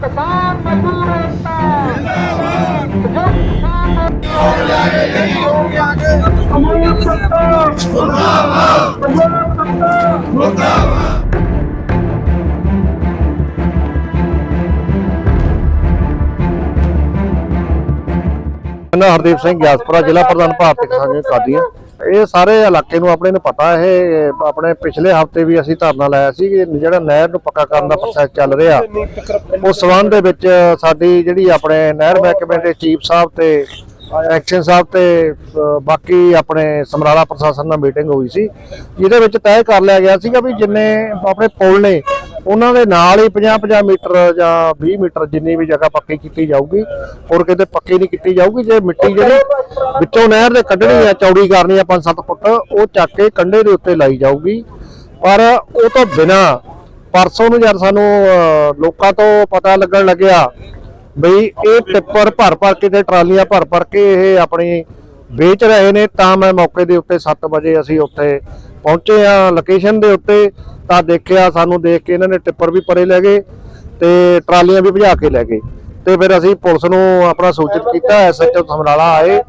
ਕਿਸਾਨ ਮਜ਼ਦੂਰ ਏਕਤਾ ਜਿੰਦਾਬਾਦ ਜੋ ਕਿਸਾਨ ਜਿੰਦਾਬਾਦ ਜਿੰਦਾਬਾਦ ਮੈਂ ਹਰਦੀਪ ਸਿੰਘ ਗਿਆਸਪੁਰਾ, ਜ਼ਿਲ੍ਹਾ ਪ੍ਰਧਾਨ ਭਾਰਤੀ ਕਿਸਾਨ ਯੂਨੀਅਨ ਕਾਦੀਆਂ। ਇਹ ਸਾਰੇ ਇਲਾਕੇ ਨੂੰ ਆਪਣੇ ਨੂੰ ਪਤਾ, ਇਹ ਆਪਣੇ ਪਿਛਲੇ ਹਫ਼ਤੇ ਵੀ ਅਸੀਂ ਧਰਨਾ ਲਾਇਆ ਸੀ ਕਿ ਜਿਹੜਾ ਨਹਿਰ ਨੂੰ ਪੱਕਾ ਕਰਨ ਦਾ ਪ੍ਰੋਸੈਸ ਚੱਲ ਰਿਹਾ ਉਸ ਸਬੰਧ ਦੇ ਵਿੱਚ ਸਾਡੀ ਜਿਹੜੀ ਆਪਣੇ ਨਹਿਰ ਮਹਿਕਮੇ ਦੇ ਚੀਫ ਸਾਹਿਬ ਤੇ ਐਕਸ਼ਨ ਸਾਹਿਬ ਤੇ ਬਾਕੀ ਆਪਣੇ ਸਮਰਾਲਾ ਪ੍ਰਸ਼ਾਸਨ ਨਾਲ ਮੀਟਿੰਗ ਹੋਈ ਸੀ, ਜਿਹਦੇ ਵਿੱਚ ਤੈਅ ਕਰ ਲਿਆ ਗਿਆ ਸੀਗਾ ਵੀ ਜਿੰਨੇ ਆਪਣੇ ਪੁਲ ਨੇ ਉਹਨਾਂ ਦੇ ਨਾਲ ਹੀ 50-50 ਮੀਟਰ ਜਾਂ 20 ਮੀਟਰ ਜਿੰਨੀ ਵੀ ਜਗ੍ਹਾ ਪੱਕੀ ਕੀਤੀ ਜਾਊਗੀ, ਹੋਰ ਕਿਤੇ ਪੱਕੀ ਨਹੀਂ ਕੀਤੀ ਜਾਊਗੀ, ਜੇ ਮਿੱਟੀ ਜਿਹੜੀ ਵਿੱਚੋਂ ਨਹਿਰ ਦੇ ਕੱਢਣੀ ਆ ਚੌੜੀ ਕਰਨੀ ਆ 5-7 ਫੁੱਟ, ਉਹ ਚੱਕ ਕੇ ਕੰਢੇ ਦੇ ਉੱਤੇ ਲਾਈ ਜਾਊਗੀ। ਪਰ ਉਹ ਤੋਂ ਬਿਨਾ ਪਰਸੋਂ ਨੂੰ ਜਦ ਸਾਨੂੰ ਲੋਕਾਂ ਤੋਂ ਪਤਾ ਲੱਗਣ ਲੱਗਿਆ ਬਈ ਇਹ ਟਿੱਪਰ ਭਰ ਭਰ ਕੇ ਤੇ ਟਰਾਲੀਆਂ ਭਰ ਭਰ ਕੇ ਇਹ ਆਪਣੀ ਵੇਚ ਰਹੇ ਨੇ, ਤਾਂ ਮੈਂ ਮੌਕੇ ਦੇ ਉੱਤੇ 7 ਵਜੇ ਅਸੀਂ ਉੱਥੇ ਪਹੁੰਚੇ ਆ ਲੋਕੇਸ਼ਨ ਦੇ ਉੱਤੇ। ਤਾਂ ਦੇਖਿਆ, ਸਾਨੂੰ ਦੇਖ ਕੇ ਇਹਨਾਂ ਨੇ ਟਿੱਪਰ ਵੀ ਪਰੇ ਲੈ ਗਏ ਤੇ ਟਰਾਲੀਆਂ ਵੀ ਭਜਾ ਕੇ ਲੈ ਗਏ। ਤੇ ਫਿਰ ਅਸੀਂ ਪੁਲਿਸ ਨੂੰ ਆਪਣਾ ਸੂਚਿਤ ਕੀਤਾ ਐਸਐਚਓ ਸਮਰਾਲਾ ਆਏ।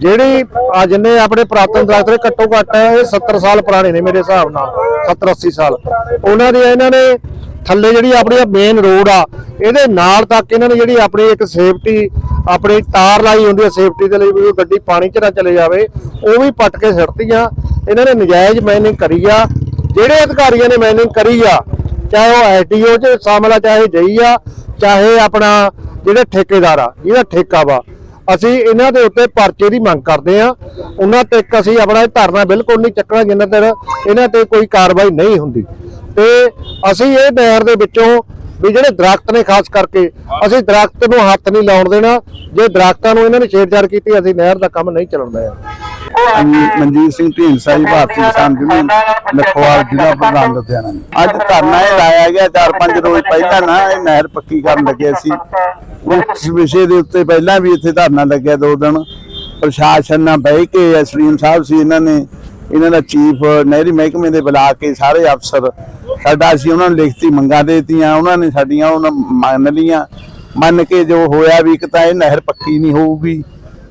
ਜਿਹੜੀ ਆ ਜਿੰਨੇ ਆਪਣੇ ਪ੍ਰਾਤਨ ਦਰਖਤ ਘੱਟੋ ਘੱਟ ਇਹ 70 ਸਾਲ ਪੁਰਾਣੇ ਨੇ ਮੇਰੇ ਹਿਸਾਬ ਨਾਲ 70 80 ਸਾਲ। ਉਹਨਾਂ ਦੀ ਇਹਨਾਂ ਨੇ ਥੱਲੇ ਜਿਹੜੀ ਆਪਣੀ ਮੇਨ ਰੋਡ ਆ, ਇਹਦੇ ਨਾਲ ਤੱਕ ਇਹਨਾਂ ਨੇ ਜਿਹੜੀ ਆਪਣੀ ਇੱਕ ਸੇਫਟੀ ਆਪਣੀ ਤਾਰ ਲਾਈ ਹੁੰਦੀ ਹੈ ਸੇਫਟੀ ਦੇ ਲਈ ਵੀ ਉਹ ਗੱਡੀ ਪਾਣੀ 'ਚ ਨਾ ਚਲੇ ਜਾਵੇ, ਉਹ ਵੀ ਪੱਟ ਕੇ ਸਿੱਟਤੀਆਂ। ਇਹਨਾਂ ਨੇ ਨਜਾਇਜ਼ ਮਾਈਨਿੰਗ ਕਰੀ ਆ ਜਿਹੜੇ ਅਧਿਕਾਰੀਆਂ ਨੇ ਮਾਈਨਿੰਗ ਕਰੀ ਆ, ਚਾਹੇ ਉਹ ਐਸਡੀਓ 'ਚ ਸ਼ਾਮਲ ਆ, ਚਾਹੇ ਜਈ ਆ, ਚਾਹੇ ਆਪਣਾ ਜਿਹੜਾ ਠੇਕੇਦਾਰ ਆ, ਜਿਹਦਾ ਠੇਕਾ ਵਾ, ਅਸੀਂ ਇਹਨਾਂ ਦੇ ਉੱਤੇ ਪਰਚੇ ਦੀ ਮੰਗ ਕਰਦੇ ਆ। ਉਹਨਾਂ ਤੇ ਅਸੀਂ ਆਪਣਾ ਧਰਨਾ ਬਿਲਕੁਲ ਨਹੀਂ ਚੱਕਣਾ ਜਿੰਨਾ ਚਿਰ ਇਹਨਾਂ ਤੇ ਕੋਈ ਕਾਰਵਾਈ ਨਹੀਂ ਹੁੰਦੀ। ਤੇ ਅਸੀਂ ਇਹ ਨਹਿਰ ਦੇ ਵਿੱਚੋਂ ਵੀ ਜਿਹੜੇ ਦਰਖਤ ਨੇ ਖਾਸ ਕਰਕੇ, ਅਸੀਂ ਦਰਖਤ ਨੂੰ ਹੱਥ ਨਹੀਂ ਲਾਉਣ ਦੇਣਾ। ਜੇ ਦਰਖਤਾਂ ਨੂੰ ਇਹਨਾਂ ਨੇ ਛੇੜਛਾੜ ਕੀਤੀ, ਅਸੀਂ ਨਹਿਰ ਦਾ ਕੰਮ ਨਹੀਂ ਚੱਲਣ ਦੇਣਾ। ਮਨਜੀਤ ਸਿੰਘ ਢੀਂਡਸਾ ਜੀ ਭਾਰਤੀ ਕਿਸਾਨ ਯੂਨੀਅਨ ਲਖਵਾਲ ਜ਼ਿਲ੍ਹਾ ਪ੍ਰਧਾਨ ਲੁਧਿਆਣਾ। ਅੱਜ ਧਰਨਾ ਇਹ ਲਾਇਆ ਗਿਆ 4-5 ਰੋਜ਼ ਪਹਿਲਾਂ ਨਾ ਇਹ ਨਹਿਰ ਪੱਕੀ ਕਰਨ ਲੱਗੇ ਸੀ। ਉਸ ਵਿਸ਼ੇ ਦੇ ਉੱਤੇ ਪਹਿਲਾਂ ਵੀ ਇੱਥੇ ਧਰਨਾ ਲੱਗਿਆ ਦੋ ਦਿਨ। ਪ੍ਰਸ਼ਾਸਨ ਨਾਲ ਬਹਿ ਕੇ ਐਸਡੀਐਮ ਸਾਹਿਬ ਸੀ ਇਹਨਾਂ ਨੇ। ਇਹਨਾਂ ਦਾ ਚੀਫ ਨਹਿਰੀ ਮਹਿਕਮੇ ਦੇ ਬੁਲਾ ਕੇ ਸਾਰੇ ਅਫਸਰ ਸਾਡਾ ਅਸੀਂ ਉਹਨਾਂ ਨੂੰ ਲਿਖਤੀ ਮੰਗਾਂ ਦੇ ਦਿੱਤੀਆਂ ਉਹਨਾਂ ਨੇ ਸਾਡੀਆਂ ਉਹਨਾਂ ਮੰਨ ਲੀਆਂ ਮੰਨ ਕੇ ਜੋ ਹੋਇਆ ਵੀ ਇੱਕ ਤਾਂ ਇਹ ਨਹਿਰ ਪੱਕੀ ਨਹੀਂ ਹੋਊਗੀ।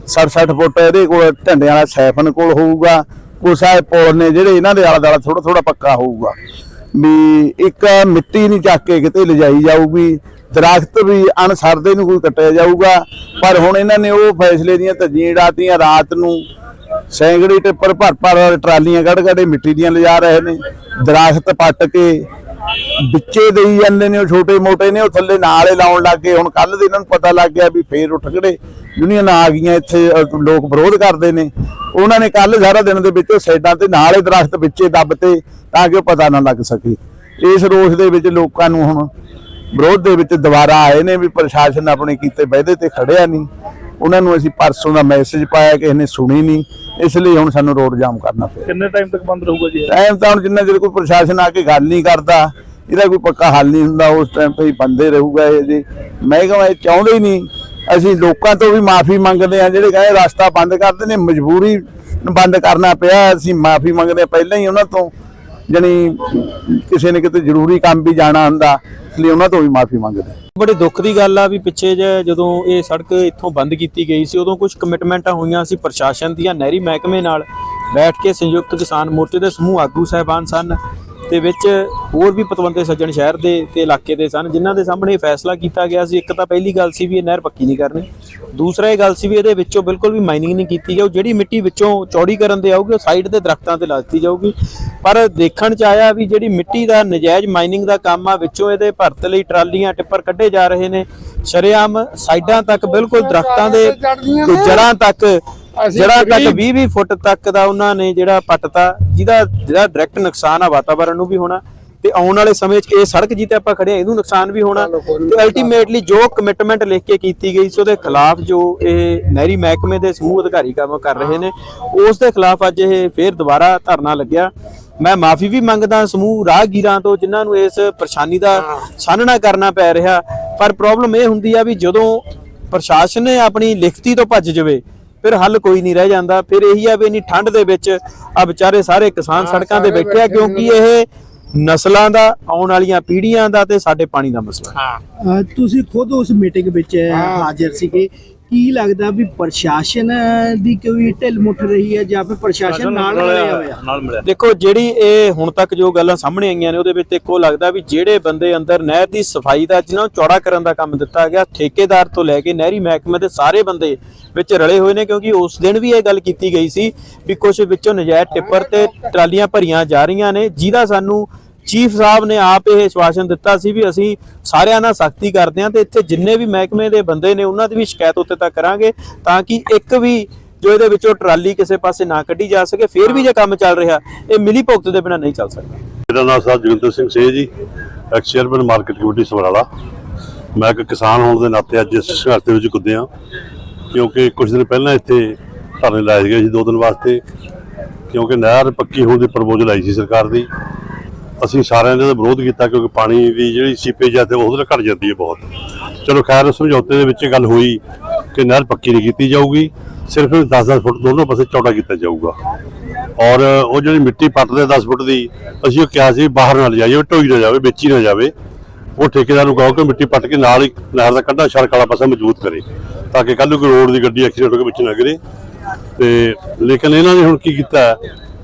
60 ਫੁੱਟ ਇਹਦੇ ਕੋਲ ਢੰਡਿਆਂ ਵਾਲਾ ਸੈਫਨ ਕੋਲ ਹੋਊਗਾ। ਕੁਛ ਇਹ ਪੁਲ ਨੇ ਜਿਹੜੇ ਇਹਨਾਂ ਦੇ ਆਲਾ ਦੁਆਲਾ ਥੋੜਾ ਥੋੜਾ ਪੱਕਾ ਹੋਊਗਾ। ਵੀ ਇੱਕ ਮਿੱਟੀ ਨਹੀਂ ਚੱਕ ਕੇ ਕਿਤੇ ਲਿਜਾਈ ਜਾਊਗੀ। ਦਰਖਤ ਵੀ ਅਣਸਰਦੇ ਨੂੰ ਕੋਈ ਕੱਟਿਆ ਜਾਊਗਾ। ਪਰ ਹੁਣ ਇਹਨਾਂ ਨੇ ਉਹ ਫੈਸਲੇ ਦੀਆਂ ਧੱਜੀਆਂ ਡਾਤੀਆਂ ਰਾਤ ਨੂੰ। ਸੈਂਕੜੇ ਟਿੱਪਰ ਭਰ ਭਰ ਟਰਾਲੀਆਂ ਕੱਢ ਕੱਢ ਮਿੱਟੀ ਦੀਆਂ ਲਿਜਾ ਰਹੇ ਨੇ। ਦਰਖਤ ਪੱਟ ਕੇ ਵਿੱਚੇ ਦੇਈ ਜਾਂਦੇ ਨੇ ਉਹ ਛੋਟੇ ਮੋਟੇ ਨੇ। ਉਹ ਥੱਲੇ ਨਾਲੇ ਲਾਉਣ ਲੱਗ ਗਏ। ਹੁਣ ਕੱਲ ਦੇ ਇਹਨਾਂ ਨੂੰ ਪਤਾ ਲੱਗ ਗਿਆ ਵੀ ਫੇਰ ਉੱਠ ਖੜੇ। ਯੂਨੀਅਨ ਆ ਗਈਆਂ ਇੱਥੇ ਲੋਕ ਵਿਰੋਧ ਕਰਦੇ ਨੇ। ਉਹਨਾਂ ਨੇ ਕੱਲ ਸਾਰਾ ਦਿਨ ਦੇ ਵਿੱਚ ਸਾਈਡਾਂ ਤੇ ਨਾਲ ਹੀ ਦਰਖਤ ਵਿੱਚੇ ਦੱਬਤੇ ਤਾਂ ਕਿ ਉਹ ਪਤਾ ਨਾ ਲੱਗ ਸਕੇ। ਇਸ ਰੋਸ ਦੇ ਵਿੱਚ ਲੋਕਾਂ ਨੂੰ ਹੁਣ ਵਿਰੋਧ ਦੇ ਵਿੱਚ ਦੁਬਾਰਾ ਆਏ ਨੇ ਵੀ ਪ੍ਰਸ਼ਾਸਨ ਆਪਣੇ ਕੀਤੇ ਵਾਅਦੇ ਤੇ ਖੜਿਆ ਨਹੀਂ। ਉਹਨਾਂ ਨੂੰ ਅਸੀਂ ਪਰਸੋਂ ਦਾ ਮੈਸੇਜ ਪਾਇਆ ਕਿ ਇਹਨੇ ਸੁਣੀ ਨਹੀਂ। ਇਸ ਲਈ ਹੁਣ ਸਾਨੂੰ ਰੋਡ ਜਾਮ ਕਰਨਾ ਪਿਆ। ਕਿੰਨੇ ਟਾਈਮ ਤੱਕ ਬੰਦ ਰਹੂਗਾ ਜੀ? ਟਾਈਮ ਤਾਂ ਹੁਣ ਜਿੰਨਾ ਚਿਰ ਕੋਈ ਪ੍ਰਸ਼ਾਸਨ ਆ ਕੇ ਗੱਲ ਨਹੀਂ ਕਰਦਾ ਇਹਦਾ ਕੋਈ ਪੱਕਾ ਹੱਲ ਨਹੀਂ ਹੁੰਦਾ ਉਸ ਟਾਈਮ ਤੇ ਹੀ ਬੰਦੇ ਰਹੂਗਾ ਇਹ ਜੀ। ਮੈਂ ਕਹਾਂ ਇਹ ਚਾਹੁੰਦੇ ਹੀ ਨਹੀਂ ਅਸੀਂ ਲੋਕਾਂ ਤੋਂ ਵੀ ਮਾਫੀ ਮੰਗਦੇ ਆ ਜਿਹੜੇ ਕਹਿੰਦੇ ਰਸਤਾ ਬੰਦ ਕਰਦੇ ਨੇ ਮਜਬੂਰੀ ਬੰਦ ਕਰਨਾ ਪਿਆ, ਅਸੀਂ ਮਾਫੀ ਮੰਗਦੇ ਹਾਂ ਪਹਿਲਾਂ ਹੀ ਉਹਨਾਂ ਤੋਂ, ਜਣੀ ਕਿਸੇ ਨੇ ਕਿਤੇ ਜ਼ਰੂਰੀ ਕੰਮ ਵੀ ਜਾਣਾ ਹੁੰਦਾ ਲਈ ਉਹਨਾਂ ਤੋਂ ਵੀ ਮਾਫੀ ਮੰਗਦੇ ਹਾਂ। ਬੜੇ ਦੁੱਖ ਦੀ ਗੱਲ ਆ ਵੀ ਪਿੱਛੇ ਜੇ ਜਦੋਂ ਇਹ ਸੜਕ ਇੱਥੋਂ ਬੰਦ ਕੀਤੀ ਗਈ ਸੀ, ਉਦੋਂ ਕੁਝ ਕਮਿਟਮੈਂਟਾਂ ਹੋਈਆਂ ਸੀ ਪ੍ਰਸ਼ਾਸਨ ਦੀਆਂ ਨਹਿਰੀ ਮਹਿਕਮੇ ਨਾਲ, ਬੈਠ ਕੇ ਸੰਯੁਕਤ ਕਿਸਾਨ ਮੋਰਚੇ ਦੇ ਸਮੂਹ ਆਗੂ ਸਹਿਬਾਨ ਸਨ। ਤੇ ਵਿੱਚ ਹੋਰ ਵੀ ਪਤਵੰਤੇ ਸੱਜਣ ਸ਼ਹਿਰ ਦੇ ਤੇ ਇਲਾਕੇ ਦੇ ਸਨ ਜਿਨ੍ਹਾਂ ਦੇ ਸਾਹਮਣੇ ਫੈਸਲਾ ਕੀਤਾ ਗਿਆ ਸੀ। ਇੱਕ ਤਾਂ ਪਹਿਲੀ ਗੱਲ ਸੀ ਵੀ ਇਹ ਨਹਿਰ ਪੱਕੀ ਨਹੀਂ ਕਰਨੀ। ਦੂਸਰਾ ਇਹ ਗੱਲ ਸੀ ਵੀ ਇਹਦੇ ਵਿੱਚੋਂ ਬਿਲਕੁਲ ਵੀ ਮਾਈਨਿੰਗ ਨਹੀਂ ਕੀਤੀ ਜਾਊ ਜਿਹੜੀ ਮਿੱਟੀ ਵਿੱਚੋਂ ਚੌੜੀ ਕਰਨ ਦੇ ਆਊਗੀ ਉਹ ਸਾਈਡ ਦੇ ਦਰਖਤਾਂ ਤੇ ਲਾ ਦਿੱਤੀ ਜਾਊਗੀ। ਪਰ ਦੇਖਣ ਚ ਆਇਆ ਵੀ ਜਿਹੜੀ ਮਿੱਟੀ ਦਾ ਨਜਾਇਜ਼ ਮਾਈਨਿੰਗ ਦਾ ਕੰਮ ਆ ਵਿੱਚੋਂ ਇਹਦੇ ਭਰਤ ਲਈ ਟਰਾਲੀਆਂ ਟਿੱਪਰ ਕੱਢੇ ਜਾ ਰਹੇ ਨੇ। ਸ਼ਰੇਆਮ ਸਾਈਡਾਂ ਤੱਕ ਬਿਲਕੁਲ ਦਰਖਤਾਂ ਦੇ ਜੜਾਂ ਤੱਕ ਜੜਾਂ ਤੱਕ 20 20 ਫੁੱਟ ਤੱਕ ਦਾ ਉਹਨਾਂ ਨੇ ਜਿਹੜਾ ਪੱਟਤਾ ਜਿਹਦਾ ਜਿਹੜਾ ਡਾਇਰੈਕਟ ਨੁਕਸਾਨ ਆ ਵਾਤਾਵਰਣ ਨੂੰ ਵੀ ਹੋਣਾ ਤੇ ਆਉਣ ਵਾਲੇ ਸਮੇਂ 'ਚ ਇਹ ਸੜਕ ਜਿੱਤੇ ਆਪਾਂ ਖੜੇ ਆ ਇਹਨੂੰ ਨੁਕਸਾਨ ਵੀ ਹੋਣਾ ਤੇ ਅਲਟੀਮੇਟਲੀ ਜੋ ਕਮਿਟਮੈਂਟ ਲਿਖ ਕੇ ਕੀਤੀ ਗਈ ਸੀ ਉਹਦੇ ਖਿਲਾਫ ਜੋ ਇਹ ਨਹਿਰੀ ਮਹਿਕਮੇ ਦੇ ਸਮੂਹ ਅਧਿਕਾਰੀ ਕੰਮ ਕਰ ਰਹੇ ਨੇ ਉਸ ਦੇ ਖਿਲਾਫ ਅੱਜ ਇਹ ਫੇਰ ਦੁਬਾਰਾ ਧਰਨਾ ਲੱਗਿਆ। ਮੈਂ ਮਾਫੀ ਵੀ ਮੰਗਦਾ ਸਮੂਹ ਰਾਹਗੀਰਾਂ ਤੋਂ ਜਿਨ੍ਹਾਂ ਨੂੰ ਇਸ ਪਰੇਸ਼ਾਨੀ ਦਾ ਸਾਹਮਣਾ ਕਰਨਾ ਪੈ ਰਿਹਾ ਪਰ ਪ੍ਰੋਬਲਮ ਇਹ ਹੁੰਦੀ ਆ ਵੀ ਜਦੋਂ ਪ੍ਰਸ਼ਾਸਨ ਨੇ ਆਪਣੀ ਲਿਖਤੀ ਤੋਂ ਭੱਜ ਜਾਵੇ ਫਿਰ ਹੱਲ ਕੋਈ ਨਹੀਂ ਰਹਿ ਜਾਂਦਾ। ਫਿਰ ਇਹੀ ਆ ਵੀ ਇੰਨੀ ਠੰਡ ਦੇ ਵਿੱਚ ਆ ਵਿਚਾਰੇ ਸਾਰੇ ਕਿਸਾਨ ਸੜਕਾਂ ਤੇ ਬੈਠੇ ਆ ਕਿਉਂਕਿ ਇਹ ਨਸਲਾਂ ਦਾ ਆਉਣ ਵਾਲੀਆਂ ਪੀੜ੍ਹੀਆਂ ਦਾ ਤੇ ਸਾਡੇ ਪਾਣੀ ਦਾ ਮਸਲਾ ਹੈ। ਤੁਸੀਂ ਖੁਦ ਉਸ ਮੀਟਿੰਗ ਵਿੱਚ ਹਾਜ਼ਰ ਸੀਗੇ। ਕੀ ਲੱਗਦਾ ਵੀ ਪ੍ਰਸ਼ਾਸਨ ਦੀ ਕੋਈ ਢਿੱਲ ਮੁੱਠ ਰਹੀ ਹੈ ਜਾਂ ਫਿਰ ਪ੍ਰਸ਼ਾਸਨ ਨਾਲ ਰਲਿਆ ਹੋਇਆ? ਦੇਖੋ ਜਿਹੜੀ ਇਹ ਹੁਣ ਤੱਕ ਜੋ ਗੱਲਾਂ ਸਾਹਮਣੇ ਆਈਆਂ ਨੇ ਉਹਦੇ ਵਿੱਚ ਇੱਕੋ ਲੱਗਦਾ ਵੀ ਜਿਹੜੇ ਬੰਦੇ ਅੰਦਰ ਨਹਿਰ ਦੀ ਸਫ਼ਾਈ ਦਾ ਜਿਹਨਾਂ ਨੂੰ ਚੌੜਾ ਕਰਨ ਦਾ ਕੰਮ ਦਿੱਤਾ ਗਿਆ ਠੇਕੇਦਾਰ ਤੋਂ ਲੈ ਕੇ ਨਹਿਰੀ ਮਹਿਕਮੇ ਦੇ ਸਾਰੇ ਬੰਦੇ ਵਿੱਚ ਰਲੇ ਹੋਏ ਨੇ ਕਿਉਂਕਿ ਉਸ ਦਿਨ ਵੀ ਇਹ ਗੱਲ ਕੀਤੀ ਗਈ ਸੀ ਵੀ ਕੁਝ ਵਿੱਚੋਂ ਨਜਾਇਜ਼ ਟਿੱਪਰ ਤੇ ਟਰਾਲੀਆਂ ਭਰੀਆਂ ਜਾ ਰਹੀਆਂ ਨੇ ਜਿਹਦਾ ਸਾਨੂੰ ਚੀਫ ਸਾਹਿਬ ਨੇ ਆਪ ਇਹ ਆਸ਼ਵਾਸਨ ਦਿੱਤਾ ਸੀ ਵੀ ਅਸੀਂ ਸਾਰਿਆਂ ਨਾਲ ਸਖਤੀ ਕਰਦੇ ਹਾਂ ਤੇ ਇੱਥੇ ਜਿੰਨੇ ਵੀ ਮਹਿਕਮੇ ਦੇ ਬੰਦੇ ਨੇ ਉਹਨਾਂ ਦੀ ਵੀ ਸ਼ਿਕਾਇਤ ਉੱਤੇ ਤੱਕ ਕਰਾਂਗੇ ਤਾਂ ਕਿ ਇੱਕ ਵੀ ਜੋ ਇਹਦੇ ਵਿੱਚੋਂ ਟਰਾਲੀ ਕਿਸੇ ਪਾਸੇ ਨਾ ਕੱਢੀ ਜਾ ਸਕੇ, ਫਿਰ ਵੀ ਜੇ ਕੰਮ ਚੱਲ ਰਿਹਾ, ਇਹ ਮਿਲੀ ਭੁਗਤ ਦੇ ਬਿਨਾਂ ਨਹੀਂ ਚੱਲ ਸਕਦਾ। ਮੇਰਾ ਨਾਮ ਸਾਹਿਬ ਜੋਗਿੰਦਰ ਸਿੰਘ ਸੇ ji, ex chairman market committee Samrala ਮੈਂ ਇੱਕ ਕਿਸਾਨ ਹੋਣ ਦੇ ਨਾਤੇ ਅੱਜ ਇਸ ਸੰਘਰਸ਼ ਦੇ ਵਿੱਚ ਕੁੱਦਿਆ ਕਿਉਂਕਿ ਕੁਝ ਦਿਨ ਪਹਿਲਾਂ ਇੱਥੇ ਧਰਨੇ ਲਾਏ ਗਏ ਸੀ ਦੋ ਦਿਨ ਵਾਸਤੇ, ਕਿਉਂਕਿ ਨਹਿਰ ਪੱਕੀ ਹੋਣ ਦੀ ਪ੍ਰਪੋਜ਼ਲ ਆਈ ਸੀ ਸਰਕਾਰ ਦੀ। ਅਸੀਂ ਸਾਰਿਆਂ ਨੇ ਇਹਦਾ ਵਿਰੋਧ ਕੀਤਾ ਕਿਉਂਕਿ ਪਾਣੀ ਦੀ ਜਿਹੜੀ ਸੀਪੇਜ ਆ ਤੇ ਉਹਦੇ ਨਾਲ ਘਟ ਜਾਂਦੀ ਹੈ ਬਹੁਤ। ਚਲੋ ਖੈਰ ਸਮਝੌਤੇ ਦੇ ਵਿੱਚ ਗੱਲ ਹੋਈ ਕਿ ਨਹਿਰ ਪੱਕੀ ਨਹੀਂ ਕੀਤੀ ਜਾਊਗੀ, ਸਿਰਫ 10-10 ਫੁੱਟ ਦੋਨੋਂ ਪਾਸੇ ਚੌੜਾ ਕੀਤਾ ਜਾਊਗਾ। ਔਰ ਉਹ ਜਿਹੜੀ ਮਿੱਟੀ ਪੱਟਦੇ 10 ਫੁੱਟ ਦੀ, ਅਸੀਂ ਉਹ ਕਿਹਾ ਸੀ ਬਾਹਰ ਨਾ ਲਿਜਾਈਏ ਢੋਈ ਨਾ ਜਾਵੇ, ਵੇਚੀ ਨਾ ਜਾਵੇ। ਉਹ ਠੇਕੇਦਾਰ ਨੂੰ ਕਹੋ ਕਿ ਮਿੱਟੀ ਪੱਟ ਕੇ ਨਾਲ ਹੀ ਨਹਿਰ ਦਾ ਕੰਢਾ, ਸੜਕ ਵਾਲਾ ਪਾਸਾ ਮਜ਼ਬੂਤ ਕਰੇ, ਤਾਂ ਕਿ ਕੱਲ ਨੂੰ ਕੋਈ ਰੋਡ ਦੀ ਗੱਡੀ ਐਕਸੀਡੈਂਟ ਹੋ ਕੇ ਵਿੱਚ ਨਾ ਗਿਰੇ। ਤੇ ਲੇਕਿਨ ਇਹਨਾਂ ਨੇ ਹੁਣ ਕੀ ਕੀਤਾ?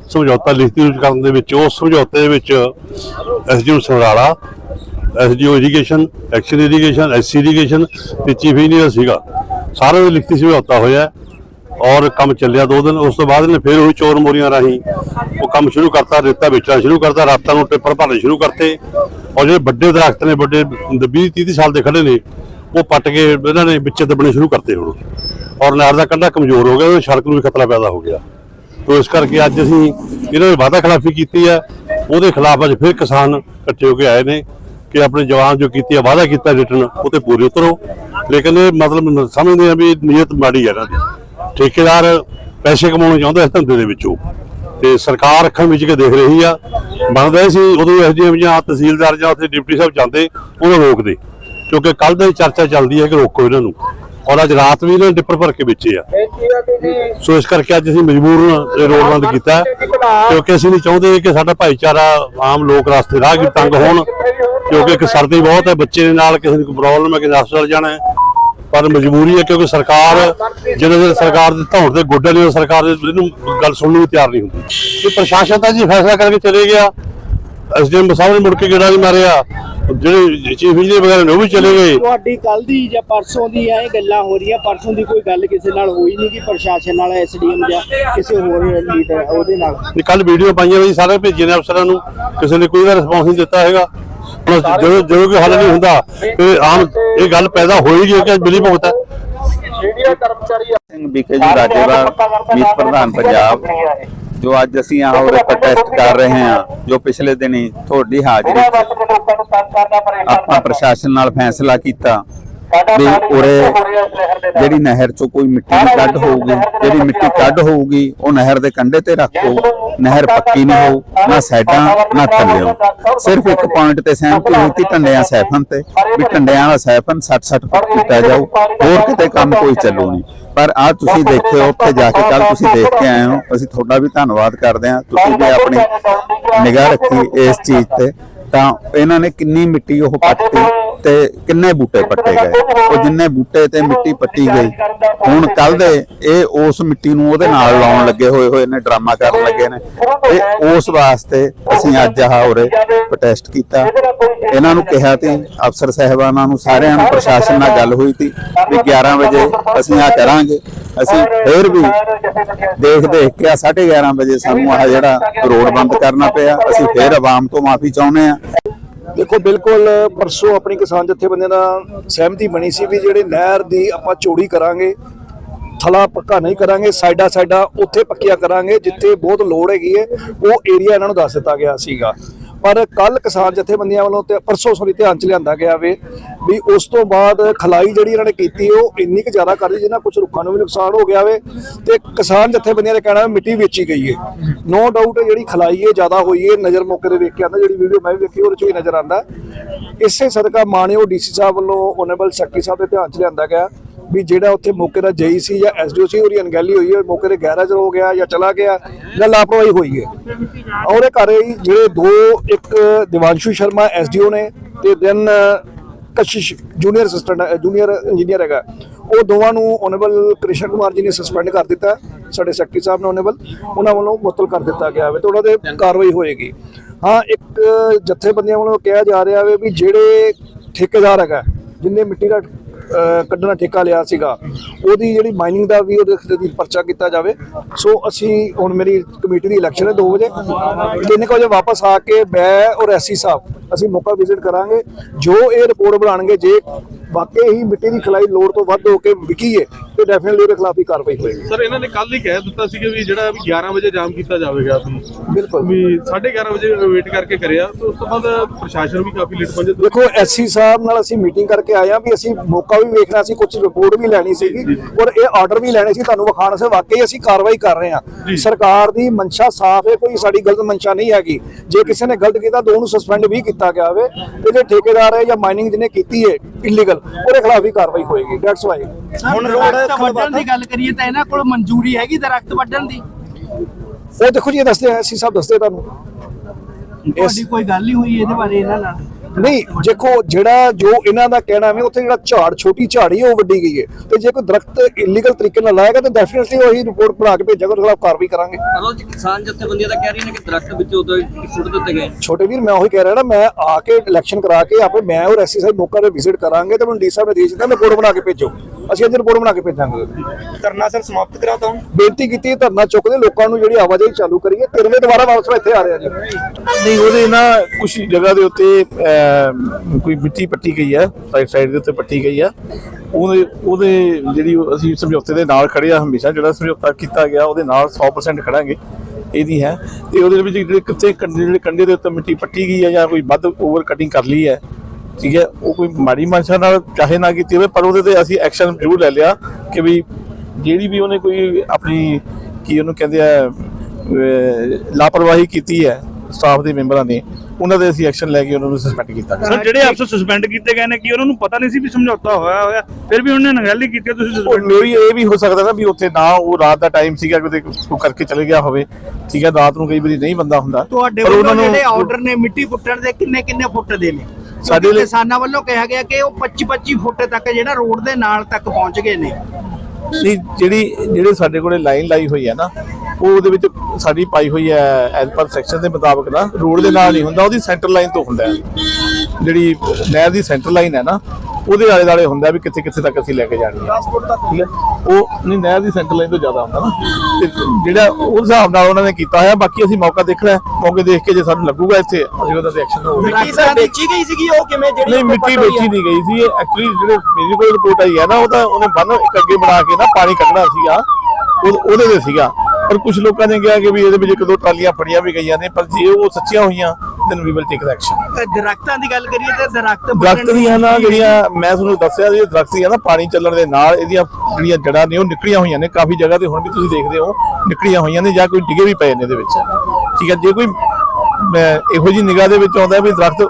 ਸਮਝੌਤਾ ਲਿਖਤੀ ਰੂਪ ਕਰਨ ਦੇ ਵਿੱਚ, ਉਸ ਸਮਝੌਤੇ ਦੇ ਵਿੱਚ SDO Samrala SDO irrigation, XEN irrigation SE irrigation ਤੇ ਚੀਫ ਇੰਜੀਨੀਅਰ ਸੀਗਾ। ਸਾਰਿਆਂ ਦੇ ਲਿਖਤੀ ਸਮਝੌਤਾ ਹੋਇਆ ਔਰ ਕੰਮ ਚੱਲਿਆ ਦੋ ਦਿਨ, ਉਸ ਤੋਂ ਬਾਅਦ ਨੇ ਫਿਰ ਉਹੀ ਚੋਰ ਮੋਰੀਆਂ ਰਾਹੀਂ ਉਹ ਕੰਮ ਸ਼ੁਰੂ ਕਰਤਾ, ਰੇਤਾ ਵੇਚਣਾ ਸ਼ੁਰੂ ਕਰਤਾ, ਰਾਤਾਂ ਨੂੰ ਟਿੱਪਰ ਭਰਨੇ ਸ਼ੁਰੂ ਕਰਤੇ ਔਰ ਜਿਹੜੇ ਵੱਡੇ ਦਰਖਤ ਨੇ, ਵੱਡੇ 20 30 ਸਾਲ ਦੇ ਖੜੇ ਨੇ, ਉਹ ਪੱਟ ਕੇ ਇਹਨਾਂ ਨੇ ਵਿੱਚ ਦੱਬਣੇ ਸ਼ੁਰੂ ਕਰਤੇ ਹੁਣ। ਔਰ ਨਹਿਰ ਦਾ ਕੰਢਾ ਕਮਜ਼ੋਰ ਹੋ ਗਿਆ ਉਹ ਸੜਕ ਨੂੰ ਵੀ ਖਤਰਾ ਪੈਦਾ ਹੋ ਗਿਆ। ਤੋ ਇਸ ਕਰਕੇ ਅੱਜ ਅਸੀਂ ਇਹਨਾਂ ਨੇ ਵਾਅਦਾ ਖਿਲਾਫੀ ਕੀਤੀ ਹੈ। ਉਹਦੇ ਖਿਲਾਫ ਅੱਜ ਫਿਰ ਕਿਸਾਨ ਇਕੱਠੇ ਹੋ ਕੇ ਆਏ ਨੇ ਕਿ ਆਪਣੇ ਜਵਾਨ ਜੋ ਕੀਤੀ ਹੈ, ਵਾਅਦਾ ਕੀਤਾ ਰਿਟਰਨ, ਉਹ ਤੇ ਪੂਰੇ ਉਤਰੋ। ਲੇਕਿਨ ਇਹ ਮਤਲਬ ਸਮਝਦੇ ਆ ਵੀ ਨੀਅਤ ਮਾੜੀ ਹੈ ਇਹਨਾਂ ਦੀ। ਠੇਕੇਦਾਰ ਪੈਸੇ ਕਮਾਉਣੇ ਚਾਹੁੰਦਾ ਇਸ ਧੰਦੇ ਦੇ ਵਿੱਚੋਂ। ਤੇ ਸਰਕਾਰ ਅੱਖਾਂ ਵਿੱਚ ਕੇ ਦੇਖ ਰਹੀ ਆ। ਬਣਦਾ ਇਹ ਸੀ, ਉਦੋਂ ਐਸਡੀਐਮ ਜਾਂ ਤਹਿਸੀਲਦਾਰ ਜਾਂ ਉੱਥੇ ਡਿਪਟੀ ਸਾਹਿਬ ਜਾਂਦੇ ਉਹਨੂੰ ਰੋਕਦੇ। ਕਿਉਂਕਿ ਕੱਲ ਦਾ ਚਰਚਾ ਚੱਲਦੀ ਹੈ ਕਿ ਰੋਕੋ ਇਹਨਾਂ ਨੂੰ। ਔਰ ਅੱਜ ਰਾਤ ਵੀ ਇਹਨਾਂ ਡਿੱਪਰ ਭਰ ਕੇ ਵੇਚੇ ਆ। ਸੋ ਇਸ ਕਰਕੇ ਅੱਜ ਅਸੀਂ ਮਜਬੂਰਨ ਇਹ ਰੋਡ ਬੰਦ ਕੀਤਾ ਕਿਉਂਕਿ ਅਸੀਂ ਨਹੀਂ ਚਾਹੁੰਦੇ ਕਿ ਸਾਡਾ ਭਾਈਚਾਰਾ ਆਮ ਲੋਕ ਰਸਤੇ ਰਾਹਗੀਰ ਤੰਗ ਹੋਣ, ਕਿਉਂਕਿ ਇੱਕ ਸਰਦੀ ਬਹੁਤ ਹੈ, ਬੱਚੇ ਦੇ ਨਾਲ ਕਿਸੇ ਨੂੰ ਕੋਈ ਪ੍ਰੋਬਲਮ ਹੈ, ਕਿਸੇ ਹਸਪਤਾਲ ਜਾਣਾ ਹੈ। ਪਰ ਮਜਬੂਰੀ ਹੈ ਕਿਉਂਕਿ ਸਰਕਾਰ ਜਦੋਂ ਜਦੋਂ ਸਰਕਾਰ ਦੇ ਧੌਣ ਦੇ ਗੋਡੇ ਨੇ, ਸਰਕਾਰ ਦੇ ਇਹਨੂੰ ਗੱਲ ਸੁਣਨ ਨੂੰ ਤਿਆਰ ਨਹੀਂ ਹੁੰਦੀ। ਕਿ ਪ੍ਰਸ਼ਾਸਨ ਤਾਂ ਜੀ ਫੈਸਲਾ ਕਰਕੇ ਚਲੇ ਗਿਆ। ਐਸਡੀਐਮ ਸਾਹਿਬ ਨੇ ਮੁੜ ਕੇ ਗੇੜਾ ਨਹੀਂ ਮਾਰਿਆ। ਜਿਹੜੇ ਚੀਫ ਇੰਜੀਨੀਅਰ ਵਗੈਰਾ ਨੇ ਉਹ ਵੀ ਚਲੇ ਗਏ। ਤੁਹਾਡੀ ਕੱਲ ਦੀ ਜਾਂ ਪਰਸੋਂ ਦੀ ਇਹ ਗੱਲਾਂ ਹੋ ਰਹੀਆਂ। ਪਰਸੋਂ ਦੀ ਕੋਈ ਗੱਲ ਕਿਸੇ ਨਾਲ ਹੋਈ ਨਹੀਂ ਕਿ ਪ੍ਰਸ਼ਾਸਨ ਨਾਲ ਐਸਡੀਐਮ ਜਾਂ ਕਿਸੇ ਹੋਰ ਲੀਡਰ ਉਹਦੇ ਨਾਲ? ਕੱਲ ਵੀਡੀਓ ਪਾਈਆਂ ਵੀ ਸਾਰੇ ਭੇਜੇ ਨੇ ਅਫਸਰਾਂ ਨੂੰ। ਕਿਸੇ ਨੇ ਕੋਈ ਦਾ ਰਿਸਪੌਂਸ ਨਹੀਂ ਦਿੱਤਾ ਹੈਗਾ। ਜਦੋਂ ਜਦੋਂ ਕੋਈ ਹੱਲ ਨਹੀਂ ਹੁੰਦਾ ਤੇ ਆਮ ਇਹ ਗੱਲ ਪੈਦਾ ਹੋਏਗੀ ਕਿ ਬਿਲੀ ਭੁਗਤ ਹੈ। ਸਿੰਘ ਬੀਕੇ ਜੀ ਰਾਜੇਵਾਲ ਮੀਤ ਪ੍ਰਧਾਨ ਪੰਜਾਬ ਜੋ ਅੱਜ ਅਸੀਂ ਆ ਉਰੇ ਪ੍ਰੋਟੈਸਟ ਕਰ ਰਹੇ ਹਾਂ ਜੋ ਪਿਛਲੇ ਦਿਨੀ ਤੁਹਾਡੀ ਹਾਜ਼ਰੀ 'ਚ ਆਪਾਂ ਪ੍ਰਸ਼ਾਸਨ ਨਾਲ ਫੈਸਲਾ ਕੀਤਾ ਵੀ ਉਰੇ ਜਿਹੜੀ ਨਹਿਰ ਚੋਂ ਕੋਈ ਮਿੱਟੀ ਦੀ ਕੱਢ ਹੋਊਗੀ ਜਿਹੜੀ ਮਿੱਟੀ ਕੱਢ ਹੋਊਗੀ ਉਹ ਨਹਿਰ ਦੇ ਕੰਢੇ ਤੇ ਰੱਖੋ ਨਹਿਰ ਪੱਕੀ ਨਹੀਂ ਹੋਊ ਨਾ ਸਾਈਡਾਂ ਨਾ ਥੱਲੇ ਸਿਰਫ ਇੱਕ ਪੁਆਇੰਟ ਤੇ ਸਹਿਮਤੀ ਹੋਈ ਸੀ ਟੰਡਿਆਂ ਸੈਫਨ ਤੇ ਵੀ ਟੰਡਿਆਂ ਦਾ ਸੈਫਨ 60-60 ਫੁੱਟ ਕੀਤਾ ਜਾਊ। ਹੋਰ ਕਿਤੇ ਕੰਮ ਕੋਈ ਚੱਲੂ ਨਹੀਂ। ਪਰ ਆ ਤੁਸੀਂ ਦੇਖਿਓ ਉੱਥੇ ਜਾ ਕੇ ਕੱਲ ਤੁਸੀਂ ਦੇਖ ਕੇ ਆਏ ਹੋ। ਅਸੀਂ ਤੁਹਾਡਾ ਵੀ ਧੰਨਵਾਦ ਕਰਦੇ ਹਾਂ। ਤੁਸੀਂ ਵੀ ਆਪਣੀ ਨਿਗਾਹ ਰੱਖੀ ਇਸ ਚੀਜ਼ ਤੇ। ਤਾਂ ਇਹਨਾਂ ਨੇ ਕਿੰਨੀ ਮਿੱਟੀ ਉਹ ਪੱਟੀ ਤੇ ਕਿੰਨੇ ਬੂਟੇ ਪੱਟੇ ਗਏ? ਉਹ ਜਿੰਨੇ ਬੂਟੇ ਤੇ ਮਿੱਟੀ ਪੱਟੀ ਗਈ। ਹੁਣ ਕੱਲ ਦੇ ਇਹ ਉਸ ਮਿੱਟੀ ਨੂੰ ਉਹਦੇ ਨਾਲ ਲਾਉਣ ਲੱਗੇ ਹੋਏ ਹੋਏ ਨੇ, ਡਰਾਮਾ ਕਰਨ ਲੱਗੇ ਨੇ। ਤੇ ਉਸ ਵਾਸਤੇ ਅਸੀਂ ਅੱਜ ਆਹ ਉਰੇ ਪ੍ਰੋਟੈਸਟ ਕੀਤਾ। ਇਹਨਾਂ ਨੂੰ ਕਿਹਾ ਤੇ ਅਫਸਰ ਸਾਹਿਬਾਨਾਂ ਨੂੰ, ਸਾਰਿਆਂ ਨੂੰ, ਪ੍ਰਸ਼ਾਸਨ ਨਾਲ ਗੱਲ ਹੋਈ ਸੀ ਵੀ 11 ਵਜੇ ਅਸੀਂ ਆ ਕਰਾਂਗੇ। ਅਸੀਂ ਫੇਰ ਵੀ ਦੇਖ ਦੇਖ ਕੇ ਆ 11:30 ਵਜੇ ਸਾਨੂੰ ਆਹ ਜਿਹੜਾ ਰੋਡ ਬੰਦ ਕਰਨਾ ਪਿਆ। ਅਸੀਂ ਫੇਰ ਆਵਾਮ ਤੋਂ ਮਾਫੀ ਚਾਹੁੰਦੇ ਆ ਦੇਖੋ ਬਿਲਕੁਲ ਪਰਸੋਂ ਆਪਣੀ ਕਿਸਾਨ ਜਥੇਬੰਦੀਆਂ ਨਾਲ ਸਹਿਮਤੀ ਬਣੀ ਸੀ ਵੀ ਜਿਹੜੇ ਨਹਿਰ ਦੀ ਆਪਾਂ ਚੋੜੀ ਕਰਾਂਗੇ ਥਲਾ ਪੱਕਾ ਨਹੀਂ ਕਰਾਂਗੇ ਸਾਈਡਾਂ ਸਾਈਡਾਂ ਉੱਥੇ ਪੱਕੀਆਂ ਕਰਾਂਗੇ ਜਿੱਥੇ ਬਹੁਤ ਲੋੜ ਹੈਗੀ ਹੈ ਉਹ ਏਰੀਆ ਇਹਨਾਂ ਨੂੰ ਦੱਸ ਦਿੱਤਾ ਗਿਆ ਸੀਗਾ। ਪਰ ਕੱਲ ਕਿਸਾਨ ਜਥੇਬੰਦੀਆਂ ਵੱਲੋਂ ਤੇ ਪਰਸੋਂ ਸੋਰੀ ਧਿਆਨ ਚ ਲਿਆਂਦਾ ਗਿਆ ਵੇ ਵੀ ਉਸ ਤੋਂ ਬਾਅਦ ਖਲਾਈ ਜਿਹੜੀ ਇਹਨਾਂ ਨੇ ਕੀਤੀ, ਉਹ ਇੰਨੀ ਕੁ ਜ਼ਿਆਦਾ ਕਰ ਕਰਦੀ ਜਿਹਨਾਂ ਕੁਝ ਰੁੱਖਾਂ ਨੂੰ ਵੀ ਨੁਕਸਾਨ ਹੋ ਗਿਆ ਵੇ ਤੇ ਕਿਸਾਨ ਜਥੇਬੰਦੀਆਂ ਦੇ ਕਹਿਣਾ ਮਿੱਟੀ ਵੇਚੀ ਗਈ ਹੈ ਨੋ ਡਾਊਟ ਜਿਹੜੀ ਖਲਾਈ ਹੈ ਜ਼ਿਆਦਾ ਹੋਈ ਹੈ ਨਜ਼ਰ ਮੌਕੇ ਤੇ ਵੇਖ ਕੇ ਆਂਦਾ, ਜਿਹੜੀ ਵੀਡੀਓ ਮੈਂ ਵੀ ਵੇਖੀ, ਉਹਦੇ ਚ ਵੀ ਨਜ਼ਰ ਆਂਦਾ। ਇਸੇ ਸਦਕਾ ਮਾਣਿਓ ਡੀਸੀ ਸਾਹਿਬ ਵੱਲੋਂ ਓਨੇਬਲ ਸੈਕਟਰੀ ਸਾਹਿਬ ਦੇ ਧਿਆਨ ਚ ਲਿਆਂਦਾ ਗਿਆ ਵੀ ਜਿਹੜਾ ਉੱਥੇ ਮੌਕੇ ਦਾ ਜਈ ਸੀ ਜਾਂ ਐਸਡੀਓ ਸੀ, ਉਹਦੀ ਅਣਗਹਿਲੀ ਹੋਈ ਹੈ, ਮੌਕੇ ਤੇ ਗੈਰਾਜ ਹੋ ਗਿਆ ਜਾਂ ਚਲਾ ਗਿਆ ਜਾਂ ਲਾਪਰਵਾਹੀ ਹੋਈ ਹੈ। ਉਹਦੇ ਘਰ ਹੀ ਜਿਹੜੇ ਦੋ, ਇੱਕ ਦਿਵਾਂਸ਼ੂ ਸ਼ਰਮਾ ਐਸਡੀਓ ਨੇ ਤੇ then Kashish junior assistant, junior engineer ਹੈਗਾ। ਉਹ ਦੋਵਾਂ ਨੂੰ ਓਨੇਬਲ ਕ੍ਰਿਸ਼ਨ ਕੁਮਾਰ ਜੀ ਨੇ ਸਸਪੈਂਡ ਕਰ ਦਿੱਤਾ, ਸਾਡੇ ਸੈਕਟਰੀ ਸਾਹਿਬ ਨੇ ਓਨੇਬਲ ਉਹਨਾਂ ਵੱਲੋਂ ਮੁਅੱਤਲ ਕਰ ਦਿੱਤਾ ਗਿਆ ਹੈ ਤੇ ਉਹਨਾਂ ਤੇ ਕਾਰਵਾਈ ਹੋਏਗੀ। ਹਾਂ, ਇੱਕ ਜਥੇਬੰਦੀਆਂ ਵੱਲੋਂ ਕਿਹਾ ਜਾ ਰਿਹਾ ਹੈ ਵੀ ਜਿਹੜੇ ਠੇਕੇਦਾਰ ਹੈਗਾ, ਜਿੰਨੇ ਮਿੱਟੀ ਦਾ ਕੱਢਣਾ ਠੇਕਾ ਲਿਆ ਸੀਗਾ। ਉਹਦੀ ਜਿਹੜੀ ਮਾਈਨਿੰਗ ਦਾ ਵੀ ਉਹਦੇ ਖਿਲਾਫ ਪਰਚਾ ਕੀਤਾ ਜਾਵੇ। ਸੋ ਅਸੀਂ ਹੁਣ ਮੇਰੀ ਕਮੇਟੀ ਦੀ ਇਲੈਕਸ਼ਨ ਹੈ 2 ਵਜੇ। 3 ਵਜੇ ਵਾਪਸ ਆ ਕੇ ਮੈਂ ਔਰ ਐਸਸੀ ਸਾਹਿਬ, ਅਸੀਂ ਮੌਕਾ ਵਿਜ਼ਿਟ ਕਰਾਂਗੇ। ਜੋ ਇਹ ਰਿਪੋਰਟ ਬਣਾਉਣਗੇ, ਜੇ ਵਾਕਈ ਹੀ ਮਿੱਟੀ ਦੀ ਖਲਾਈ ਲੋੜ ਤੋਂ ਵੱਧ ਹੋ ਕੇ ਵਿਕੀ ਹੈ ਤੇ ਡੈਫੀਨਿਟਲੀ ਉਹਦੇ ਖਿਲਾਫ ਹੀ ਕਾਰਵਾਈ ਹੋਏਗੀ। ਸਰ ਇਹਨਾਂ ਨੇ ਕੱਲ ਹੀ ਕਹਿ ਦਿੱਤਾ ਸੀ ਕਿ ਵੀ ਜਿਹੜਾ ਵੀ 11 ਵਜੇ ਜਾਮ ਕੀਤਾ ਜਾਵੇਗਾ ਵੀ ਬਿਲਕੁਲ। ਵੀ 11:30 ਵਜੇ ਵੇਟ ਕਰਕੇ ਕਰਿਆ ਤੇ ਉਸ ਤੋਂ ਬਾਅਦ ਪ੍ਰਸ਼ਾਸਨ ਵੀ ਕਾਫੀ ਲੇਟ ਪਹੁੰਚੇ। ਦੇਖੋ ਐਸਸੀ ਸਾਹਿਬ ਨਾਲ ਅਸੀਂ ਮੀਟਿੰਗ ਕਰਕੇ ਆਏ ਆ ਵੀ ਅਸੀਂ ਮੌਕਾ ਵੀ ਵੇਖਣਾ ਸੀ ਕੁਝ ਰਿਪੋਰਟ ਵੀ ਲੈਣੀ ਸੀਗੀ ਔਰ ਇਹ ਆਰਡਰ ਵੀ ਲੈਣੇ ਸੀ ਤੁਹਾਨੂੰ ਵਿਖਾਣ ਸੇ ਵਾਕਈ ਅਸੀਂ ਕਾਰਵਾਈ ਕਰ ਰਹੇ ਹਾਂ। ਸਰਕਾਰ ਦੀ ਮਨਸ਼ਾ ਸਾਫ਼ ਹੈ ਕੋਈ ਸਾਡੀ ਗਲਤ ਮਨਸ਼ਾ ਨਹੀਂ ਹੈਗੀ। ਜੇ ਕਿਸੇ ਨੇ ਗਲਤ ਕੀਤਾ ਤਾਂ ਉਹਨੂੰ ਸਸਪੈਂਡ ਵੀ ਕੀਤਾ ਗਿਆ ਹੋਵੇ ਤੇ ਜੇ ਠੇਕੇਦਾਰ ਹੈ ਜਾਂ ਮਾਈਨਿੰਗ ਜਿਹਨੇ ਕੀਤੀ ਹੈ ਇਲੀਗਲ ਉਹਦੇ ਖਿਲਾਫ ਵੀ ਕਾਰਵਾਈ ਹੋਏਗੀ। ਦੈਟਸ ਵਾਈ ਹੁਣ ਦਰਖਤ ਵੱਢਣ ਦੀ ਗੱਲ ਕਰੀਏ ਤਾਂ ਇਹਨਾਂ ਕੋਲ ਮਨਜ਼ੂਰੀ ਹੈਗੀ ਦਰਖਤ ਵੱਢਣ ਦੀ। ਉਹ ਦੇਖੋ ਜੀ ਇਹ ਦੱਸਦੇ ਆ ਐਸਸੀ ਸਾਹਿਬ ਦੱਸਦੇ ਤੁਹਾਨੂੰ। ਤੁਹਾਡੀ ਕੋਈ ਗੱਲ ਨਹੀਂ ਹੋਈ ਇਹਦੇ ਬਾਰੇ ਇਹਨਾਂ ਨਾਲ? ਨਹੀਂ ਦੇਖੋ ਜਿਹੜਾ ਜੋ ਇਹਨਾਂ ਦਾ ਕਹਿਣਾ ਹੈ ਉੱਥੇ ਜਿਹੜਾ ਝਾੜ ਛੋਟੀ ਝਾੜੀ ਉਹ ਵੱਡੀ ਗਈ ਹੈ। ਤੇ ਜੇ ਕੋਈ ਦਰਖਤ ਇਲੀਗਲ ਤਰੀਕੇ ਨਾਲ ਲਾਏਗਾ ਤਾਂ ਡੈਫੀਨਿਟਲੀ ਉਹੀ ਰਿਪੋਰਟ ਬਣਾ ਕੇ ਭੇਜਾਂਗੇ ਉਹਦੇ ਖਿਲਾਫ ਕਾਰਵਾਈ ਕਰਾਂਗੇ। ਕਰੋ ਜੀ ਕਿਸਾਨ ਜਥੇਬੰਦੀਆਂ ਤਾਂ ਕਹਿ ਰਹੀ ਨੇ ਕਿ ਦਰਖਤ ਵਿੱਚੋਂ ਉਦੋਂ ਹੀ ਸੁੱਟ ਦਿੱਤੇ ਗਏ। ਛੋਟੇ ਵੀਰ ਮੈਂ ਉਹੀ ਕਹਿ ਰਿਹਾ ਨਾ ਮੈਂ ਆ ਕੇ ਇਲੈਕਸ਼ਨ ਕਰਾ ਕੇ ਆਪੇ ਮੈਂ ਔਰ ਐਸਸੀ ਸਾਹਿਬ ਮੌਕਾ ਤੇ ਵਿਜ਼ਿਟ ਕਰਾਂਗੇ ਤੇ ਮੈਨੂੰ ਡੀ ਸਾਹਿਬ ਨੇ ਦੇ ਦਿੱਤਾ ਰਿਪੋਰਟ ਬਣਾ ਕੇ ਭੇਜੋ। ਅਸੀਂ ਅੱਜ ਰਿਪੋਰਟ ਬਣਾ ਕੇ ਭੇਜਾਂਗੇ। ਧਰਨਾ ਸਰ ਸਮਾਪਤ ਕਰਾਤਾ ਹੂੰ ਬੇਨਤੀ ਕੀਤੀ ਹੈ ਧਰਨਾ ਚੁੱਕਦੇ ਲੋਕਾਂ ਨੂੰ ਜਿਹੜੀ ਆਵਾਜਾਈ ਚਾਲੂ ਕਰੀਏ ਤਿਰਵੇਂ ਦੁਬਾਰਾ ਵਾਪਸ ਇੱਥੇ ਆ ਰਿਹਾ ਜੀ। ਨਹੀਂ ਉਹਦੇ ਨਾ ਕੁਝ ਜਗ੍ਹਾ ਦੇ ਉੱਤੇ ਕੋਈ ਮਿੱਟੀ ਪੱਟੀ ਗਈ ਹੈ ਸਾਈਡ ਸਾਈਡ ਦੇ ਉੱਤੇ ਪੱਟੀ ਗਈ ਹੈ ਉਹਦੇ ਉਹਦੇ ਜਿਹੜੀ ਅਸੀਂ ਸਮਝੌਤੇ ਦੇ ਨਾਲ ਖੜੇ ਆ ਹਮੇਸ਼ਾ ਜਿਹੜਾ ਸਮਝੌਤਾ ਕੀਤਾ ਗਿਆ ਉਹਦੇ ਨਾਲ 100% ਖੜਾਂਗੇ ਇਹਦੀ ਹੈ। ਤੇ ਉਹਦੇ ਵਿੱਚ ਜਿਹੜੇ ਕਿਤੇ ਕੰਡੇ ਜਿਹੜੇ ਕੰਡੇ ਦੇ ਉੱਤੇ ਮਿੱਟੀ ਪੱਟੀ ਗਈ ਹੈ ਜਾਂ ਕੋਈ ਵੱਧ ਓਵਰ ਕਟਿੰਗ ਕਰ ਲਈ ਹੈ ਠੀਕ ਹੈ ਉਹ ਕੋਈ ਮਾੜੀ ਮਨਸ਼ਾ ਨਾਲ ਚਾਹੇ ਨਾ ਕੀਤੀ ਹੋਵੇ ਪਰ ਉਹਦੇ ਤੇ ਅਸੀਂ ਐਕਸ਼ਨ ਜ਼ਰੂਰ ਲੈ ਲਿਆ ਕਿ ਵੀ ਜਿਹੜੀ ਵੀ ਉਹਨੇ ਕੋਈ ਆਪਣੀ ਕੀ ਉਹਨੂੰ ਕਹਿੰਦੇ ਆ ਲਾਪਰਵਾਹੀ ਕੀਤੀ ਹੈ ਸਟਾਫ ਦੇ ਮੈਂਬਰਾਂ ਨੇ ਉਹਨਾਂ ਦੇ ਅਸੀਂ ਐਕਸ਼ਨ ਲੈ ਕੇ ਉਹਨਾਂ ਨੂੰ ਸਸਪੈਂਡ ਕੀਤਾ। ਸਰ ਜਿਹੜੇ ਅਫਸਰ ਸਸਪੈਂਡ ਕੀਤੇ ਗਏ ਨੇ ਕਿ ਉਹਨਾਂ ਨੂੰ ਪਤਾ ਨਹੀਂ ਸੀ ਵੀ ਸਮਝੌਤਾ ਹੋਇਆ ਹੋਇਆ? ਫਿਰ ਵੀ ਉਹਨੇ ਨਗੈਲੀ ਕੀਤੀ ਤੁਸੀਂ ਉਹ suspend ਮੇਰੀ ਇਹ ਵੀ ਹੋ ਸਕਦਾ ਨਾ ਵੀ ਉੱਥੇ ਨਾ ਉਹ ਰਾਤ ਦਾ ਟਾਈਮ ਸੀਗਾ ਕਿਤੇ ਕੋਈ ਕਰਕੇ ਚਲੇ ਗਿਆ ਹੋਵੇ। ਠੀਕ ਹੈ ਰਾਤ ਨੂੰ ਕਈ ਵਾਰੀ ਨਹੀਂ ਬੰਦਾ ਹੁੰਦਾ। ਤੁਹਾਡੇ ਪਰ ਵੱਲੋਂ ਉਹਨਾਂ ਨੂੰ- ਜਿਹੜੇ ਆਰਡਰ ਨੇ ਮਿੱਟੀ ਪੁੱਟਣ ਦੇ ਕਿੰਨੇ ਕਿੰਨੇ ਫੁੱਟ ਦੇ ਨੇ? ਸਾਡੇ ਲਈ- ਕਿਸਾਨਾਂ ਵੱਲੋਂ ਕਿਹਾ ਗਿਆ ਕਿ ਉਹ 25 25 ਫੁੱਟ ਤੱਕ ਜਿਹੜਾ ਰੋਡ ਦੇ ਨਾਲ ਤੱਕ ਪਹੁੰਚ ਗਏ ਨੇ। ਨਹੀਂ ਜਿਹੜੀ ਜਿਹੜੇ ਸਾਡੇ ਕੋਲੇ ਲਾਈਨ ਲਾਈ ਹੋਈ ਹੈ ਨਾ ਉਹ ਉਹਦੇ ਵਿੱਚ ਸਾਡੀ ਪਾਈ ਹੋਈ ਹੈ ਐਜ਼ ਪਰ ਸੈਕਸ਼ਨ ਦੇ ਮੁਤਾਬਕ ਨਾ ਰੋਡ ਦੇ ਨਾਲ ਨਹੀਂ ਹੁੰਦਾ ਉਹਦੀ ਸੈਂਟਰ ਲਾਈਨ ਤੋਂ ਹੁੰਦਾ ਜਿਹੜੀ ਨਹਿਰ ਦੀ ਸੈਂਟਰ ਲਾਈਨ ਹੈ ਨਾ ਉਹਦੇ ਆਲੇ ਦਾਲੇ ਹੁੰਦਾ ਵੀ ਕਿੱਥੇ ਕਿੱਥੇ ਤੱਕ ਅਸੀਂ ਲੈ ਕੇ ਜਾਣੀ ਹੈ। ਠੀਕ ਹੈ? ਉਹ ਨਹੀਂ ਨਹਿਰ ਦੀ ਸੈਂਟਰ ਲਾਈਨ ਤੋਂ ਜ਼ਿਆਦਾ ਹੁੰਦਾ ਨਾ। ਤੇ ਜਿਹੜਾ ਉਸ ਹਿਸਾਬ ਨਾਲ ਉਹਨਾਂ ਨੇ ਕੀਤਾ ਹੋਇਆ ਬਾਕੀ ਅਸੀਂ ਮੌਕਾ ਦੇਖਣਾ ਹੈ ਮੌਕੇ ਦੇਖ ਕੇ ਜੇ ਸਾਨੂੰ ਲੱਗੂਗਾ ਇੱਥੇ ਅਸੀਂ ਉਹਦਾ ਤੇ ਐਕਸ਼ਨ ਹੋਊਗਾ। ਮਿੱਟੀ ਸਰ ਵੇਚੀ ਗਈ ਸੀਗੀ ਉਹ ਕਿਵੇਂ ਜਿਹੜੀ ਨਹੀਂ ਮਿੱਟੀ ਵੇਚੀ ਨਹੀਂ ਗਈ ਸੀ। ਐਕਚੁਅਲੀ ਜਿਹੜੇ ਮੇਰੀ ਕੋਲ ਰਿਪੋਰਟ ਆਈ ਹੈ ਨਾ ਉਹ ਤਾਂ ਉਹਨੇ ਬੰਨ ਇੱਕ ਅੱਗੇ ਬਣਾ ਕੇ ਨਾ ਪਾਣੀ ਕੱਢਣਾ ਸੀਗਾ। ਉਹ- ਉਹਦੇ ਦੇ ਸੀਗਾ। ਪਰ ਕੁਝ ਲੋਕਾਂ ਨੇ ਕਿਹਾ ਕਿ ਵੀ ਇਹਦੇ ਵਿੱਚ ਇੱਕ ਦੋ ਟਰਾਲੀਆਂ ਫੜੀਆਂ ਵੀ ਗਈਆਂ ਨੇ ਪਰ ਜੇ ਉਹ ਸੱਚੀਆਂ ਹੋਈਆਂ then we will take action ਦਰਖਤਾਂ ਦੀ ਗੱਲ ਕਰੀਏ ਤਾਂ ਦਰਖਤ ਦਰਖਤ ਦੀਆਂ ਨਾ ਜਿਹੜੀਆਂ ਮੈਂ ਤੁਹਾਨੂੰ ਦੱਸਿਆ ਜੀ ਦਰਖਤ ਦੀਆਂ ਨਾ ਪਾਣੀ ਚੱਲਣ ਦੇ ਨਾਲ ਇਹਦੀਆਂ ਜਿਹੜੀਆਂ ਜੜਾਂ ਨੇ ਉਹ ਨਿਕਲੀਆਂ ਹੋਈਆਂ ਨੇ। ਕਾਫੀ ਜਗ੍ਹਾ ਤੇ ਹੁਣ ਵੀ ਤੁਸੀਂ ਦੇਖਦੇ ਹੋ ਨਿਕਲੀਆਂ ਹੋਈਆਂ ਨੇ ਜਾਂ ਕੋਈ ਡਿੱਗੇ ਵੀ ਪਏ ਨੇ ਇਹਦੇ ਵਿੱਚ। ਠੀਕ ਹੈ ਜੇ ਕੋਈ ਮੈਂ ਇਹੋ ਜੀ ਨਿਗਾਹ ਦੇ ਵਿੱਚ ਆਉਂਦਾ ਵੀ ਦਰਖਤ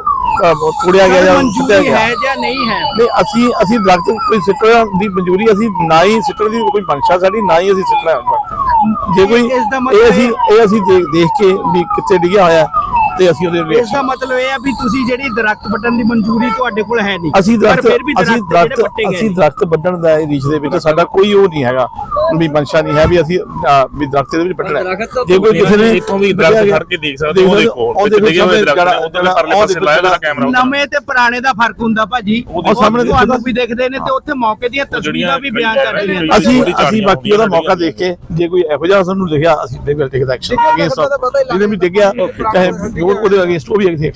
ਤੋੜਿਆ ਗਿਆ ਜਾਂ ਸੁੱਟਿਆ ਗਿਆ। ਹੈ ਜਾਂ ਨਹੀਂ ਹੈ? ਨਹੀਂ ਅਸੀਂ ਅਸੀਂ ਦਰਖਤ ਕੋਈ ਸਿੱਟਣ ਦੀ ਮਨਜ਼ੂਰੀ ਅਸੀਂ ਨਾ ਹੀ ਸਿੱਟਣ ਦੀ ਕੋਈ ਮਨਸ਼ਾ ਸਾਡੀ ਨਾ ਹੀ ਅਸੀਂ ਸਿੱਟਣਾ ਹੈ ਦਰਖਤ। ਜੇ ਕੋਈ ਇਸ ਇਹ ਅਸੀਂ ਇਹ ਅਸੀਂ ਦੇਖ ਕੇ ਵੀ ਕਿੱਥੇ ਡਿੱਗਿਆ ਹੋਇਆ ਤੇ ਅਸੀਂ ਉਹਦੇ ਇਸ ਵਿੱਚ ਦਾ ਮਤਲਬ ਇਹ ਆ ਵੀ ਤੁਸੀਂ ਜਿਹੜੀ ਦਰਖਤ ਵੱਢਣ ਦੀ ਮਨਜ਼ੂਰੀ ਤੁਹਾਡੇ ਕੋਲ ਹੈ ਨਹੀਂ ਅਸੀਂ ਦਰਖਤ ਅਸੀਂ ਦਰਖਤ ਅਸੀਂ। ਦਰਖਤ ਵੱਢਣ ਦਾ ਇਹ ਰੀਚ ਦੇ ਵਿੱਚ ਸਾਡਾ ਕੋਈ ਉਹ ਨਹੀਂ ਹੈਗਾ ਵੀ ਮਨਸ਼ਾ ਨਹੀਂ ਹੈ ਵੀ ਅਸੀਂ ਅਹ, ਵੀ ਦਰਖਤ ਦੇ ਵਿੱਚ ਹੈ। ਜੇ ਕੋਈ ਕਿਸੇ ਨੇ ਇੱਥੋਂ ਵੀ ਦਰਖਤ ਖੜ ਕੇ ਦੇਖ ਸਕਦੇ ਹੋ, ਉਹ ਦੇਖੋ, ਉਹ ਵਿੱਚ ਡਿੱਗੇ ਹੋਏ ਦਰਖਤ ਉੱਧਰਲੇ ਪਰਲੇ ਪਾਸੇ ਲਾਇਆ ਹੋਇਆ ਕੈਮਰਾ। ਨਵੇਂ ਤੇ ਪੁਰਾਣੇ ਦਾ ਫ਼ਰਕ ਹੁੰਦਾ ਭਾਜੀ ਉਹ ਸਾਹਮਣੇ ਤੁਹਾਨੂੰ ਨਾ। ਵੀ ਦੇਖਦੇ ਨੇ ਤੇ ਉੱਥੇ ਮੌਕੇ ਦੀਆਂ ਤਸਵੀਰਾਂ ਵੀ ਬਿਆਨ ਕਰਦੀਆਂ ਨੇ ਅਸੀਂ ਅਸੀਂ ਬਾਕੀ ਉਹਦਾ ਮੌਕਾ ਦੇਖ ਕੇ ਜੇ ਕੋਈ ਇਹੋ ਜਿਹਾ ਸਾਨੂੰ ਲਿਖਿਆ ਅਸੀਂ they will take the action against ਜਿਹਨੇ ਵੀ ਡਿੱਗਿਆ ਚਾਹੇ ਜੋ ਉਹਦੇ ਅਗੇਂਸਟ ਉਹ ਵੀ ਅਸੀਂ